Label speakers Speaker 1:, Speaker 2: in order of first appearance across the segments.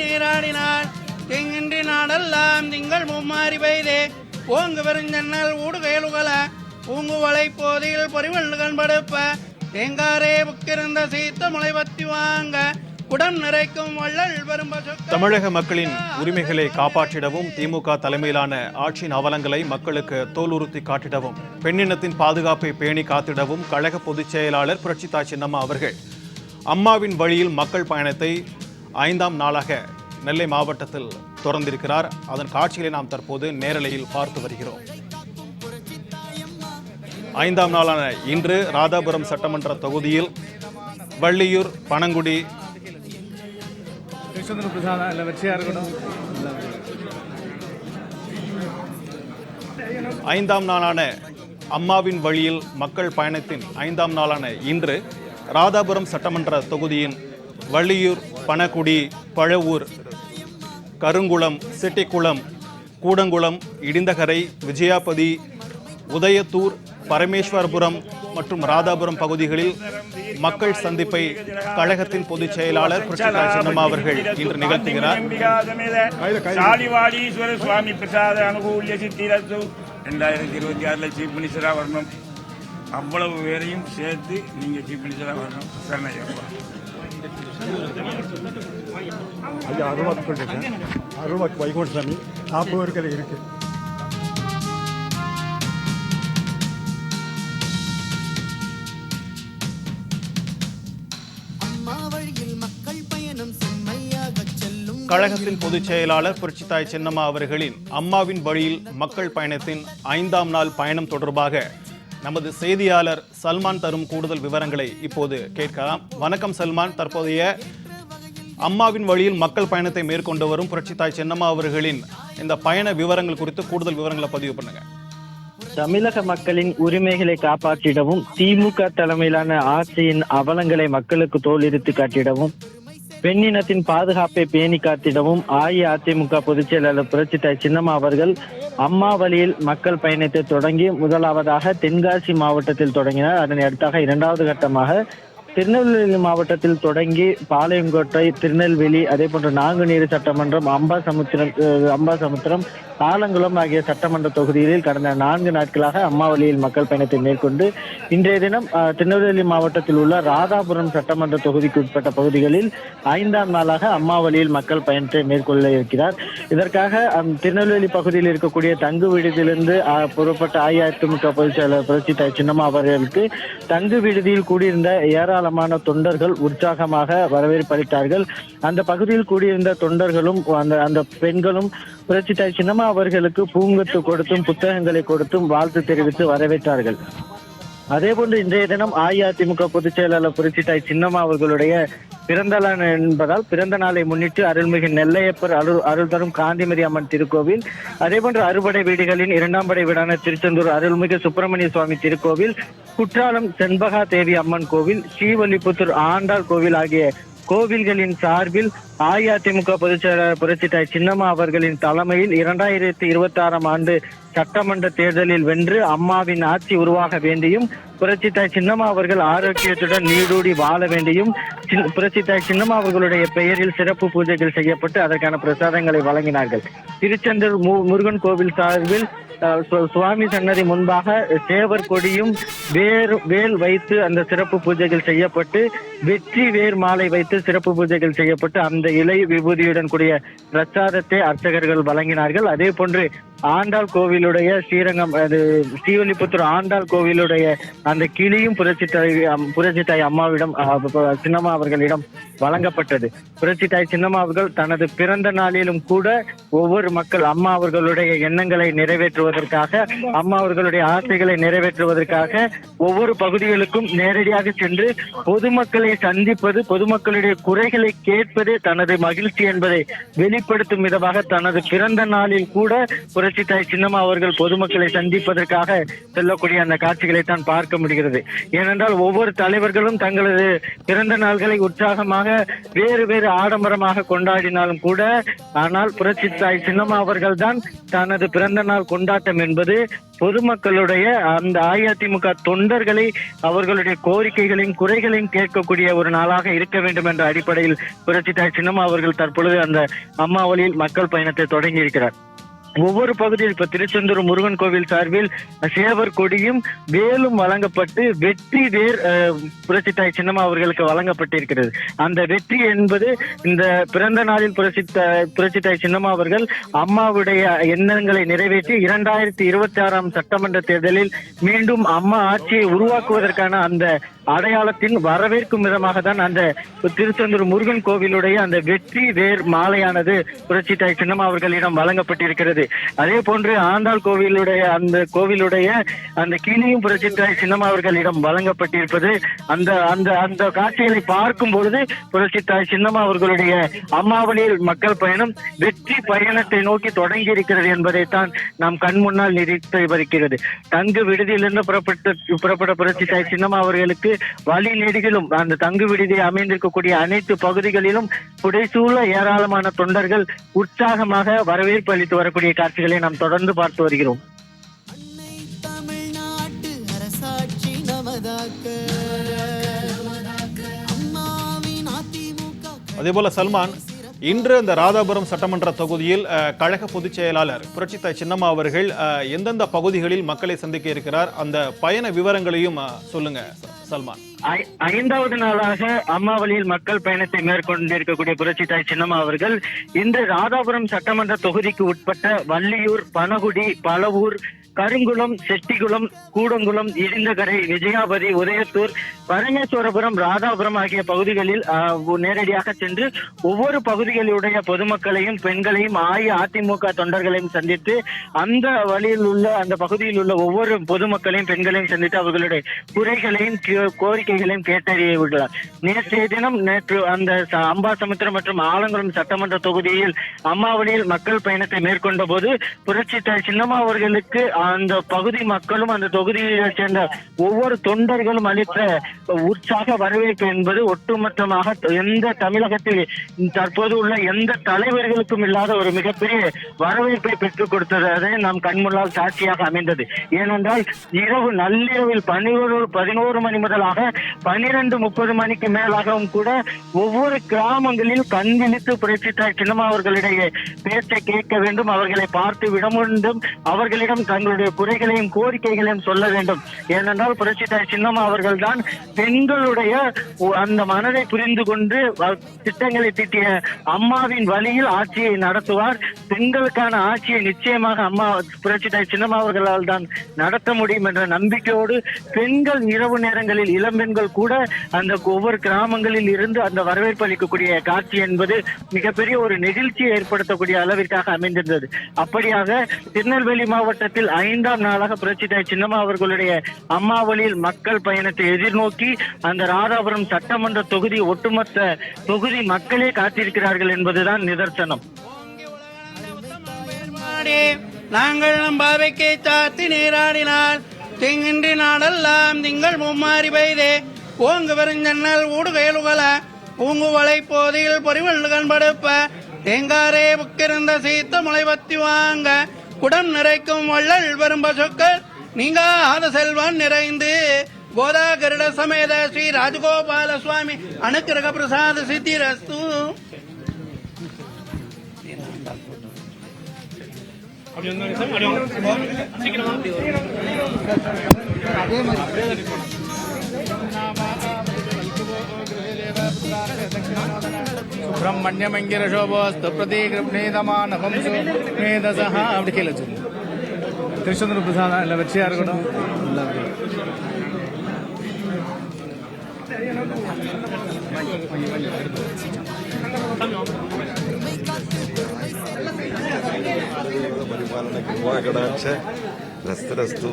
Speaker 1: நீராடினாள் திங்கின்றி நாடெல்லாம் திங்கள் மும்மாறி பெய்தே. ஓங்கு பெருஞ்சன்னல் ஊடுகையலுகல பூங்குவளை போதில் பொறிவள்ளுகன் படுப்ப. தேங்காரே புக்கிருந்த சீத்த முளை பத்தி வாங்க. குடம் நிறைக்கும் வள்ளல் வரும்
Speaker 2: தமிழக மக்களின் உரிமைகளை காப்பாற்றிடவும் திமுக தலைமையிலான ஆட்சியின் அவலங்களை மக்களுக்கு தோலுறுத்தி காட்டிடவும் பெண்ணினத்தின் பாதுகாப்பை பேணி காத்திடவும் கழக பொதுச் செயலாளர் புரட்சிதா சின்னம்மா அவர்கள் அம்மாவின் வழியில் மக்கள் பயணத்தை ஐந்தாம் நாளாக நெல்லை மாவட்டத்தில் தொடர்ந்திருக்கிறார் அதன் காட்சிகளை நாம் தற்போது நேரலையில் பார்த்து வருகிறோம். ஐந்தாம் நாளான இன்று ராதாபுரம் சட்டமன்ற தொகுதியில் வள்ளியூர் பனங்குடி ஐந்தாம் நாளான அம்மாவின் வழியில் மக்கள் பயணத்தின் ஐந்தாம் நாளான இன்று ராதாபுரம் சட்டமன்ற தொகுதியின் வள்ளியூர் பனகுடி பழவூர் கருங்குளம் செட்டிக்குளம் கூடங்குளம் இடிந்தகரை விஜயாபதி உதயத்தூர் பரமேஸ்வரபுரம் மற்றும் ராதாபுரம் பகுதிகளில் மக்கள் சந்திப்பை கழகத்தின் பொதுச் செயலாளர் புரட்சித்தாய் சின்னம்மா அவர்கள் இன்று நிகழ்த்துகிறார்.
Speaker 3: சுவாமி பிரசாத அனுகூல்ய சித்திரத்து ரெண்டாயிரத்தி இருபத்தி ஆறுல சீஃப் மினிஸ்டரா வரணும். அவ்வளவு பேரையும் சேர்த்து நீங்க சீஃப் மினிஸ்டரா வரணும்.
Speaker 4: ஐயா அருள்வாக்கு சொல்லிட்டேன். அருள்வாக்கு வைகுண்ட சாமி நாற்பது பேருக்கு இருக்கு.
Speaker 2: கழகத்தின் பொதுச் செயலாளர் புரட்சித்தாய் சின்னம்மா அவர்களின் அம்மாவின் வழியில் மக்கள் பயணத்தின் ஐந்தாம் நாள் பயணம் தொடர்பாக நமது செய்தியாளர் சல்மான் தரும் கூடுதல் விவரங்களை இப்போது கேட்கலாம். வணக்கம் சல்மான். தற்போதைய அம்மாவின் வழியில் மக்கள் பயணத்தை மேற்கொண்டு வரும் புரட்சித்தாய் சின்னம்மா அவர்களின் இந்த பயண விவரங்கள் குறித்து கூடுதல் விவரங்களை பதிவு பண்ணுங்க.
Speaker 5: தமிழக மக்களின் உரிமைகளை காப்பாற்றிடவும் திமுக தலைமையிலான ஆட்சியின் அவலங்களை மக்களுக்கு தோலிருத்து காட்டிடவும் பெண்ணினத்தின் பாதுகாப்பை பேணி காத்திடவும் அஇஅதிமுக பொதுச் செயலாளர் புரட்சித்தாய் சின்னம்மா அவர்கள் அம்மா வழியில் மக்கள் பயணத்தை தொடங்கி முதலாவதாக தென்காசி மாவட்டத்தில் தொடங்கினார். அதனை அடுத்தாக இரண்டாவது கட்டமாக திருநெல்வேலி மாவட்டத்தில் தொடங்கி பாளையங்கோட்டை திருநெல்வேலி அதே போன்ற நாங்குநேரி சட்டமன்றம் அம்பாசமுத்திரம் அம்பா அம்பாசமுத்திரம் ஆலங்குளம் ஆகிய சட்டமன்ற தொகுதிகளில் கடந்த நான்கு நாட்களாக அம்மா வழியில் மக்கள் பயணத்தை மேற்கொண்டு இன்றைய தினம் திருநெல்வேலி மாவட்டத்தில் உள்ள ராதாபுரம் சட்டமன்ற தொகுதிக்கு உட்பட்ட பகுதிகளில் ஐந்தாம் நாளாக அம்மா வழியில் மக்கள் பயணத்தை மேற்கொள்ள இருக்கிறார். இதற்காக அம், திருநெல்வேலி பகுதியில் இருக்கக்கூடிய தங்கு விடுதியிலிருந்து புறப்பட்ட அஇஅதிமுக பொதுச் செயலர் புரட்சி சின்னம்மா அவர்களுக்கு தங்கு விடுதியில் கூடியிருந்த ஏராளமான தொண்டர்கள் உற்சாகமாக வரவேற்பு அளித்தார்கள் அந்த பகுதியில் கூடியிருந்த தொண்டர்களும் அந்த அந்த பெண்களும் புரட்சி தாய் சின்னம்மா அவர்களுக்கு பூங்கத்து கொடுத்தும் புத்தகங்களை கொடுத்தும் வாழ்த்து தெரிவித்து வரவேற்றார்கள். அதேபோன்று இன்றைய தினம் அஇஅதிமுக பொதுச் செயலாளர் புரட்சித்தாய் சின்னம்மா அவர்களுடைய பிறந்த நாள் என்பதால் பிறந்த நாளை முன்னிட்டு அருள்மிகு நெல்லையப்பர் அருள் அருள் தரும் காந்திமதி அம்மன் திருக்கோவில் அதேபோன்று அறுபடை வீடுகளின் இரண்டாம் படை வீடான திருச்செந்தூர் அருள்மிகு சுப்பிரமணிய சுவாமி திருக்கோவில் குற்றாலம் செண்பகா தேவி அம்மன் கோவில் ஸ்ரீவல்லிபுத்தூர் ஆண்டாள் கோவில் ஆகிய கோவில்களின் சார்பில் அஇஅதிமுக பொதுச் செயலாளர் புரட்சித்தாய் சின்னம்மா அவர்களின் தலைமையில் இரண்டாயிரத்தி இருபத்தி ஆறாம் ஆண்டு சட்டமன்ற தேர்தலில் வென்று அம்மாவின் ஆட்சி உருவாக வேண்டியும் புரட்சித்தாய் சின்னம்மா அவர்கள் ஆரோக்கியத்துடன் நீடூடி வாழ வேண்டியும் புரட்சித்தாய் சின்னம்மா அவர்களுடைய பெயரில் சிறப்பு பூஜைகள் செய்யப்பட்டு அதற்கான பிரசாதங்களை வழங்கினார்கள். திருச்செந்தூர் மு- முருகன் கோவில் சார்பில் சுவாமி சன்னதி முன்பாக தேவர் கொடியும் வேர் வேல் வைத்து அந்த சிறப்பு பூஜைகள் செய்யப்பட்டு வெற்றி வேர் மாலை வைத்து சிறப்பு பூஜைகள் செய்யப்பட்டு அந்த இலை விபூதியுடன் கூடிய பிரசாதத்தை அர்ச்சகர்கள் வழங்கினார்கள். அதே போன்று ஆண்டாள் கோவிலுடைய ஸ்ரீரங்கம் அது ஸ்ரீவல்லிபுத்தூர் ஆண்டாள் கோவிலுடைய அந்த கிளியும் புரட்சி தாய் புரட்சி தாய் அம்மாவிடம் சின்னம்மா அவர்களிடம் வழங்கப்பட்டது. புரட்சி தாய் சின்னம்மா அவர்கள் தனது பிறந்த நாளிலும் கூட ஒவ்வொரு மக்கள் அம்மா அவர்களுடைய எண்ணங்களை நிறைவேற்றுவதற்காக அம்மா அவர்களுடைய ஆசைகளை நிறைவேற்றுவதற்காக ஒவ்வொரு பகுதிகளுக்கும் நேரடியாக சென்று பொதுமக்களை சந்திப்பது பொதுமக்களுடைய குறைகளை கேட்பது தனது மகிழ்ச்சி என்பதை வெளிப்படுத்தும் விதமாக தனது பிறந்த நாளில் கூட புரட்சி புரட்சி தாய் சின்னம்மா அவர்கள் பொதுமக்களை சந்திப்பதற்காக செல்லக்கூடிய அந்த காட்சிகளை தான் பார்க்க முடிகிறது. ஏனென்றால் ஒவ்வொரு தலைவர்களும் தங்களது பிறந்த நாள்களை உற்சாகமாக வேறு வேறு ஆடம்பரமாக கொண்டாடினாலும் கூட ஆனால் புரட்சி தாய் சின்னம்மா அவர்கள் தான் தனது பிறந்த நாள் கொண்டாட்டம் என்பது பொதுமக்களுடைய அந்த அஇஅதிமுக தொண்டர்களை அவர்களுடைய கோரிக்கைகளையும் குறைகளையும் கேட்கக்கூடிய ஒரு நாளாக இருக்க வேண்டும் என்ற அடிப்படையில் புரட்சி தாய் சின்னம்மா அவர்கள் தற்பொழுது அந்த அம்மா வழியில் மக்கள் பயணத்தை தொடங்கி இருக்கிறார் ஒவ்வொரு பகுதியில் இப்ப திருச்செந்தூர் முருகன் கோவில் சார்பில் சேவர் கொடியும் வேலும் வழங்கப்பட்டு வெற்றி வேர் அஹ், புரட்சி தாய் சின்னம்மா அவர்களுக்கு வழங்கப்பட்டிருக்கிறது. அந்த வெற்றி என்பது இந்த பிறந்த நாளில் புரட்சி புரட்சித்தாய் புரட்சி தாய் சின்னம்மா அவர்கள் அம்மாவுடைய எண்ணங்களை நிறைவேற்றி இரண்டாயிரத்தி இருபத்தி ஆறாம் சட்டமன்ற தேர்தலில் மீண்டும் அம்மா ஆட்சியை உருவாக்குவதற்கான அந்த அடையாளத்தின் வரவேற்கும் விதமாக தான் அந்த திருச்செந்தூர் முருகன் கோவிலுடைய அந்த வெற்றி வேர் மாலையானது புரட்சி தாய் சின்னம்மா அவர்களிடம் வழங்கப்பட்டிருக்கிறது. அதே போன்று ஆண்டாள் கோவிலுடைய அந்த கோவிலுடைய அந்த கிளியும் புரட்சி தாய் சின்னம்மா அவர்களிடம் வழங்கப்பட்டிருப்பது அந்த அந்த அந்த காட்சிகளை பார்க்கும் பொழுது புரட்சி தாய் சின்னம்மா அவர்களுடைய அம்மாவளியில் மக்கள் பயணம் வெற்றி பயணத்தை நோக்கி தொடங்கி இருக்கிறது என்பதைத்தான் நாம் கண் முன்னால் நிறுத்தி வருகிறது தங்கு விடுதியிலிருந்து புறப்பட்டு புறப்பட்ட புரட்சி தாய் சின்னம்மா அவர்களுக்கு வழி நெடுகிலும் அந்த தங்கு விடுதி அமைந்திருக்கக்கூடிய அனைத்து பகுதிகளிலும் புடைசூழ ஏராளமான தொண்டர்கள் உற்சாகமாக வரவேற்பு அளித்து வரக்கூடிய காட்சிகளை நாம் தொடர்ந்து பார்த்து வருகிறோம்.
Speaker 6: அன்னை தமிழ்நாட்டு அரசாட்சி நமதாக்க. அம்மாவின் அதிமுக
Speaker 2: அதேபோல சல்மான் இன்று இந்த ராதாபுரம் சட்டமன்ற தொகுதியில் கழக பொதுச் செயலாளர் புரட்சித்தாய் சின்னம்மா அவர்கள் அஹ், எந்தெந்த பகுதிகளில் மக்களை சந்திக்க இருக்கிறார் அந்த பயண விவரங்களையும் அஹ், சொல்லுங்க சல்மான்.
Speaker 5: ஐ- ஐந்தாவது நாளாக அம்மாவளியில் மக்கள் பயணத்தை மேற்கொண்டிருக்கக்கூடிய புரட்சி தாய் சின்னம்மா அவர்கள் இன்று ராதாபுரம் சட்டமன்ற தொகுதிக்கு உட்பட்ட வள்ளியூர் பனகுடி பலவூர் கருங்குளம் செட்டிக்குளம் கூடங்குளம் இடிந்தகரை விஜயாபதி உதயத்தூர் பரமேஸ்வரபுரம் ராதாபுரம் ஆகிய பகுதிகளில் நேரடியாக சென்று ஒவ்வொரு பகுதிகளுடைய பொதுமக்களையும் பெண்களையும் அஇஅதிமுக தொண்டர்களையும் சந்தித்து அந்த வழியில் உள்ள அந்த பகுதியில் உள்ள ஒவ்வொரு பொதுமக்களையும் பெண்களையும் சந்தித்து அவர்களுடைய குறைகளையும் கோரிக்கைகளையும் கேட்டறிய உள்ளார் நேற்றைய தினம் நேற்று அந்த அம்பாசமுத்திரம் மற்றும் ஆலங்குளம் சட்டமன்ற தொகுதியில் அம்மாவளியில் மக்கள் பயணத்தை மேற்கொண்ட போது புரட்சி சின்னம்மா அவர்களுக்கு அந்த பகுதி மக்களும் அந்த தொகுதியை சேர்ந்த ஒவ்வொரு தொண்டர்களும் அளித்த உற்சாக வரவேற்பு என்பது ஒட்டுமொத்தமாக எந்த தமிழகத்தில் தற்போது உள்ள எந்த தலைவர்களுக்கும் இல்லாத ஒரு மிகப்பெரிய வரவேற்பை பெற்றுக் கொடுத்தது. அதை நாம் கண்முன்னால் சாட்சியாக அமைந்தது. ஏனென்றால் இரவு நள்ளிரவில் பன்னிரவு பதினோரு மணி முதலாக பனிரெண்டு முப்பது மணிக்கு மேலாகவும் கூட ஒவ்வொரு கிராமங்களில் கண் விழித்து புரட்சித்தார் சின்னம்மா அவர்களுடைய பேச்சை கேட்க வேண்டும். அவர்களை பார்த்து விட வேண்டும் அவர்களிடம் தங்களுடைய குறைகளையும் கோரிக்கைகளையும் சொல்ல வேண்டும். ஏனென்றால் புரட்சித்தார் சின்னம்மா அவர்கள் தான் பெண்களுடைய அந்த மனதை புரிந்து கொண்டு திட்டங்களை தீட்டிய அம்மாவின் வழியில் ஆட்சியை நடத்துவார். பெண்களுக்கான ஆட்சியை நிச்சயமாக அம்மா புரட்சித்தாய் சின்னம்மா அவர்களால் தான் நடத்த முடியும் என்ற நம்பிக்கையோடு பெண்கள் இரவு நேரங்களில் இளம்பெண்கள் கூட அந்த ஒவ்வொரு கிராமங்களில் இருந்து அந்த வரவேற்பு அளிக்கக்கூடிய காட்சி என்பது மிகப்பெரிய ஒரு நெகிழ்ச்சியை ஏற்படுத்தக்கூடிய அளவிற்காக அமைந்திருந்தது. அப்படியாக திருநெல்வேலி மாவட்டத்தில் ஐந்தாம் நாளாக புரட்சித்தாய் சின்னம்மா அவர்களுடைய அம்மா வழியில் மக்கள் பயணத்தை எதிர்நோக்கி அந்த ராதாபுரம் சட்டமன்ற தொகுதி ஒட்டுமொத்த தொகுதி மக்களே காத்திருக்கிறார்கள் என்பதுதான் நிதர்சனம்.
Speaker 1: நாங்கள் நம் பாவைக்கு தாத்தி நீராடினால் திங்கின்றி நாடெல்லாம் திங்கள் மும்மாறி பெய்தே. ஓங்கு பெருஞ்சன்னல் ஊடுகையலுகல பூங்குவளை போதில் பொறிவள்ளுகன் படுப்ப தேங்காரே புக்கிருந்த சீத்த முளைவத்தி வாங்க. குடம் நிறைக்கும் வள்ளல் வரும் பசுக்கள். நீங்காத செல்வன் நிறைந்து கோதா கருட சமேத ஸ்ரீ ராஜகோபால சுவாமி. அனுக்கிரக பிரசாத சித்திரஸ்து
Speaker 7: சுப்பிரமணியமங்கிரசோபோஸ்து பிரதீகிருப்னேதமானவம்சோ மேதசா அப்படி கீழே சொல்லு திருச்செந்தூர் பிரசாதம் இல்லை வெற்றியா இருக்கட்டும் நல்லா இருக்கட்டும்.
Speaker 8: ಪರಿಪಾಲನಕ್ಕೆ ರಸ್ತು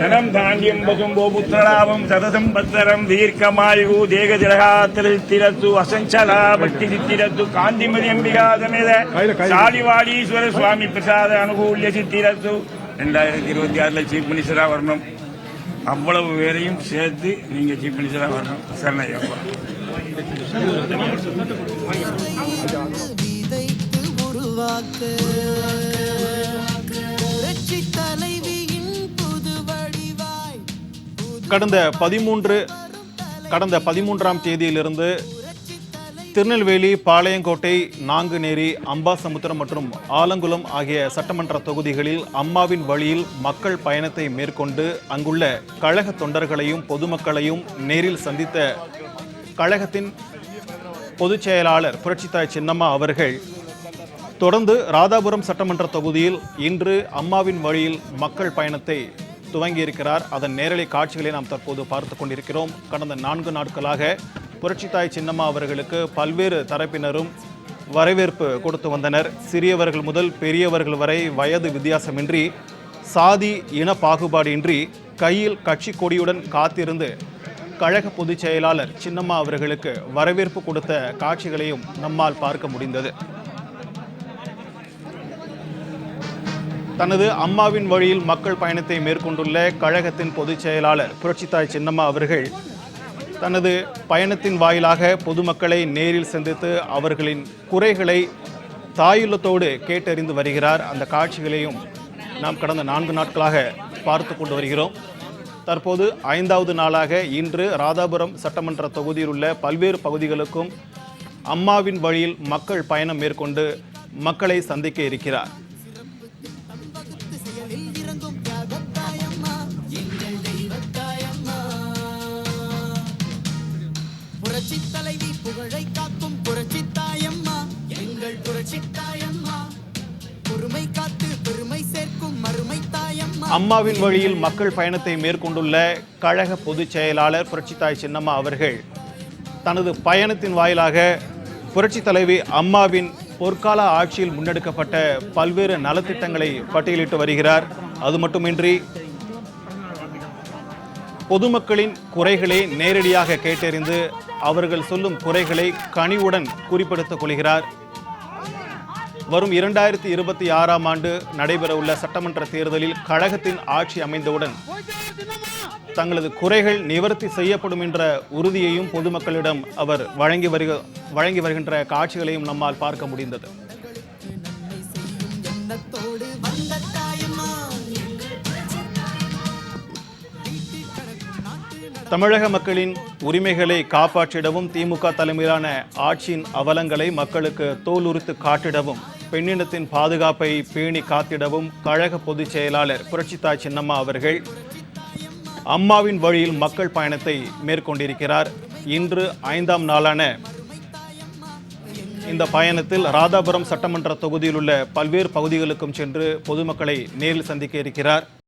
Speaker 8: தனம் தானியம்
Speaker 3: பசும்போ புத்திரலாபம் சதசம் பத்தரம் தீர்க்கமாயு தேக திலகாத்திரு திரத்து அசஞ்சலா பக்தி சித்திரத்து காந்திமதி அம்பிகா சமேத சாலிவாடீஸ்வர சுவாமி பிரசாத அனுகூல்ய சித்திரத்து ரெண்டாயிரத்தி இருபத்தி ஆறுல சீஃப் மினிஸ்டரா வரணும் அவ்வளவு பேரையும் சேர்த்து நீங்க சீஃப் மினிஸ்டரா வரணும்
Speaker 6: சென்னை அப்பா
Speaker 2: கடந்த பதிமூன்று கடந்த பதிமூன்றாம் தேதியிலிருந்து திருநெல்வேலி பாளையங்கோட்டை நாங்குநேரி அம்பாசமுத்திரம் மற்றும் ஆலங்குளம் ஆகிய சட்டமன்ற தொகுதிகளில் அம்மாவின் வழியில் மக்கள் பயணத்தை மேற்கொண்டு அங்குள்ள கழக தொண்டர்களையும் பொதுமக்களையும் நேரில் சந்தித்த கழகத்தின் பொதுச் செயலாளர் புரட்சித்தாய் சின்னம்மா அவர்கள் தொடர்ந்து ராதாபுரம் சட்டமன்ற தொகுதியில் இன்று அம்மாவின் வழியில் மக்கள் பயணத்தை துவங்கியிருக்கிறார். அதன் நேரலை காட்சிகளை நாம் தற்போது பார்த்து கொண்டிருக்கிறோம். கடந்த நான்கு நாட்களாக புரட்சித்தாய் சின்னம்மா அவர்களுக்கு பல்வேறு தரப்பினரும் வரவேற்பு கொடுத்து வந்தனர். சிறியவர்கள் முதல் பெரியவர்கள் வரை வயது வித்தியாசமின்றி சாதி இன பாகுபாடின்றி கையில் கட்சி கொடியுடன் காத்திருந்து கழக பொதுச் செயலாளர் சின்னம்மா அவர்களுக்கு வரவேற்பு கொடுத்த காட்சிகளையும் நம்மால் பார்க்க முடிந்தது. தனது அம்மாவின் வழியில் மக்கள் பயணத்தை மேற்கொண்டுள்ள கழகத்தின் பொதுச் செயலாளர் புரட்சித்தாய் சின்னம்மா அவர்கள் தனது பயணத்தின் வாயிலாக பொதுமக்களை நேரில் சந்தித்து அவர்களின் குறைகளை தாயுள்ளத்தோடு கேட்டறிந்து வருகிறார். அந்த காட்சிகளையும் நாம் கடந்த நான்கு நாட்களாக பார்த்து கொண்டு வருகிறோம். தற்போது ஐந்தாவது நாளாக இன்று ராதாபுரம் சட்டமன்ற தொகுதியில் உள்ள பல்வேறு பகுதிகளுக்கும் அம்மாவின் வழியில் மக்கள் பயணம் மேற்கொண்டு மக்களை சந்திக்க இருக்கிறார். அம்மாவின் வழியில் மக்கள் பயணத்தை மேற்கொண்டுள்ள கழக பொதுச் செயலாளர் புரட்சித்தாய் சின்னம்மா அவர்கள் தனது பயணத்தின் வாயிலாக புரட்சி தலைவி அம்மாவின் பொற்கால ஆட்சியில் முன்னெடுக்கப்பட்ட பல்வேறு நலத்திட்டங்களை பட்டியலிட்டு வருகிறார். அது மட்டுமின்றி பொதுமக்களின் குறைகளை நேரடியாக கேட்டறிந்து அவர்கள் சொல்லும் குறைகளை கனிவுடன் குறிப்பிடுத்திக் கொள்கிறார். வரும் இரண்டாயிரத்தி இருபத்தி ஆறாம் ஆண்டு நடைபெறவுள்ள சட்டமன்ற தேர்தலில் கழகத்தின் ஆட்சி அமைந்தவுடன் தங்களது குறைகள் நிவர்த்தி செய்யப்படும் என்ற உறுதியையும் பொதுமக்களிடம் அவர் வழங்கி வருக வழங்கி வருகின்ற காட்சிகளையும் நம்மால் பார்க்க முடிந்தது. தமிழக மக்களின் உரிமைகளை காப்பாற்றிடவும் திமுக தலைமையிலான ஆட்சியின் அவலங்களை மக்களுக்கு தோலுரித்து காட்டிடவும் பெண்ணினத்தின் பாதுகாப்பை பேணி காத்திடவும் கழக பொதுச் செயலாளர் புரட்சித்தாய் சின்னம்மா அவர்கள் அம்மாவின் வழியில் மக்கள் பயணத்தை மேற்கொண்டிருக்கிறார். இன்று ஐந்தாம் நாளான இந்த பயணத்தில் ராதாபுரம் சட்டமன்ற தொகுதியில் உள்ள பல்வேறு பகுதிகளுக்கும் சென்று பொதுமக்களை நேரில் சந்திக்க இருக்கிறார்.